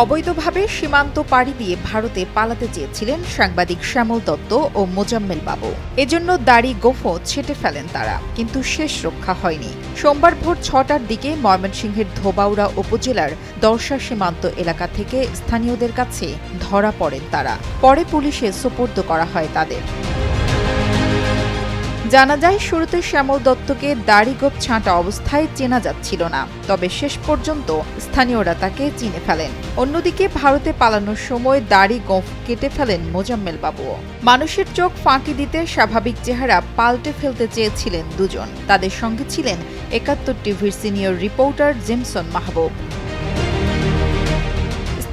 অবৈধভাবে সীমান্ত পাড়ি দিয়ে ভারতে পালাতে চেয়েছিলেন সাংবাদিক শ্যামল দত্ত ও মোজাম্মেল বাবু। এজন্য দাড়ি গোফো ছেটে ফেলেন তারা, কিন্তু শেষ রক্ষা হয়নি। সোমবার ভোর ছটার দিকে ময়মনসিংহের ধোবাউড়া উপজেলার দর্শা সীমান্ত এলাকা থেকে স্থানীয়দের কাছে ধরা পড়েন তারা। পরে পুলিশে সোপর্দ করা হয় তাদের। জানা যায়, শুরুতে শ্যামল দত্তকে দাড়িগোপ ছাঁটা অবস্থায় চেনা যাচ্ছিল না। তবে শেষ পর্যন্ত স্থানীয়রা তাকে চিনে ফেলেন। অন্যদিকে ভারতে পালানোর সময় দাড়ি গোঁফ কেটে ফেলেন মোজাম্মেল বাবুও। মানুষের চোখ ফাঁকি দিতে স্বাভাবিক চেহারা পাল্টে ফেলতে চেয়েছিলেন দুজন। তাদের সঙ্গে ছিলেন একাত্তর টিভির সিনিয়র রিপোর্টার জেমসন মাহবুব।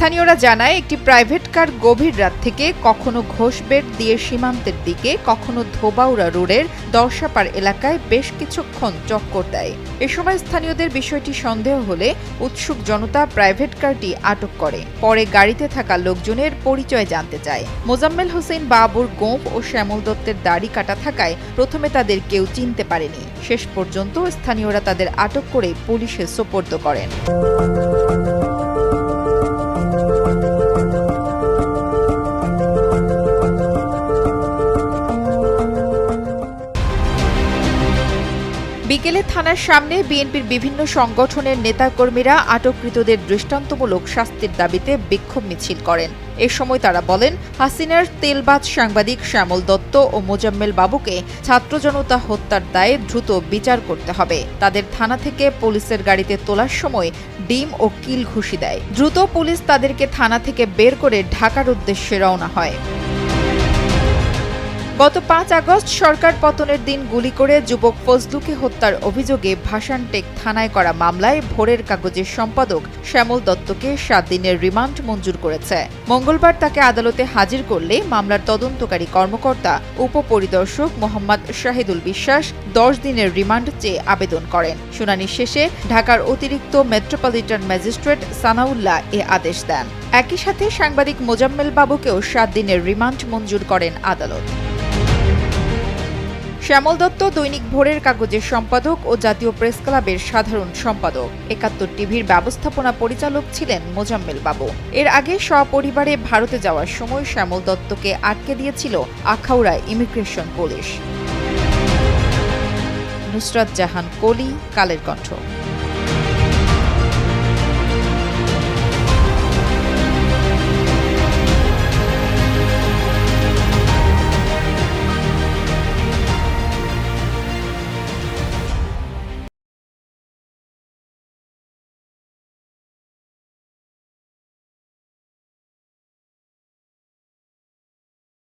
স্থানীয়রা জানায়, একটি প্রাইভেট কার গভীর রাত থেকে কখনো ঘোষবেট দিয়ে সীমান্তের দিকে, কখনো ধোবাউড়া রোডের দর্শাপার এলাকায় বেশ কিছুক্ষণ চক্কর দেয়। এ সময় স্থানীয়দের বিষয়টি সন্দেহ হলে উৎসুক জনতা প্রাইভেট কারটি আটক করে। পরে গাড়িতে থাকা লোকজনের পরিচয় জানতে চায়। মোজাম্মেল হোসেন বাবুর গোঁফ ও শ্যামল দত্তের দাড়ি কাটা থাকায় প্রথমে তাদের কেউ চিনতে পারেনি। শেষ পর্যন্ত স্থানীয়রা তাদের আটক করে পুলিশে সোপর্দ করেন। বিকেলে থানার সামনে বিএনপির বিভিন্ন সংগঠনের নেতাকর্মীরা আটককৃতদের দৃষ্টান্তমূলক শাস্তির দাবিতে বিক্ষোভ মিছিল করেন। এ সময় তারা বলেন, হাসিনার তেলবাজ সাংবাদিক শ্যামল দত্ত ও মোজাম্মেল বাবুকে ছাত্র জনতা হত্যার দায়ে দ্রুত বিচার করতে হবে। তাদের থানা থেকে পুলিশের গাড়িতে তোলার সময় ডিম ও কিল ঘুষি দেয়। দ্রুত পুলিশ তাদেরকে থানা থেকে বের করে ঢাকার উদ্দেশ্যে রওনা হয়। গত পাঁচ আগস্ট সরকার পতনের দিন গুলি করে যুবক ফজলুকে হত্যার অভিযোগে ভাসানটেক থানায় করা মামলায় ভোরের কাগজের সম্পাদক শ্যামল দত্তকে সাত দিনের রিমান্ড মঞ্জুর করেছে। মঙ্গলবার তাকে আদালতে হাজির করলে মামলার তদন্তকারী কর্মকর্তা, উপপরিদর্শক মোহাম্মদ শাহিদুল বিশ্বাস দশ দিনের রিমান্ড চেয়ে আবেদন করেন। শুনানি শেষে ঢাকার অতিরিক্ত মেট্রোপলিটন ম্যাজিস্ট্রেট সানাউল্লাহ এ আদেশ দেন। একই সাথে সাংবাদিক মোজাম্মেল বাবুকেও সাত দিনের রিমান্ড মঞ্জুর করেন আদালত। শ্যামল দত্ত দৈনিক ভোরের কাগজের সম্পাদক ও জাতীয় প্রেস ক্লাবের সাধারণ সম্পাদক। একাত্তর টিভির ব্যবস্থাপনা পরিচালক ছিলেন মোজাম্মেল বাবু। এর আগে সপরিবারে ভারতে যাওয়ার সময় শ্যামল দত্তকে আটকে দিয়েছিল আখাউড়া ইমিগ্রেশন পুলিশ। নুসরাত জাহান, কলি, কালের কণ্ঠ।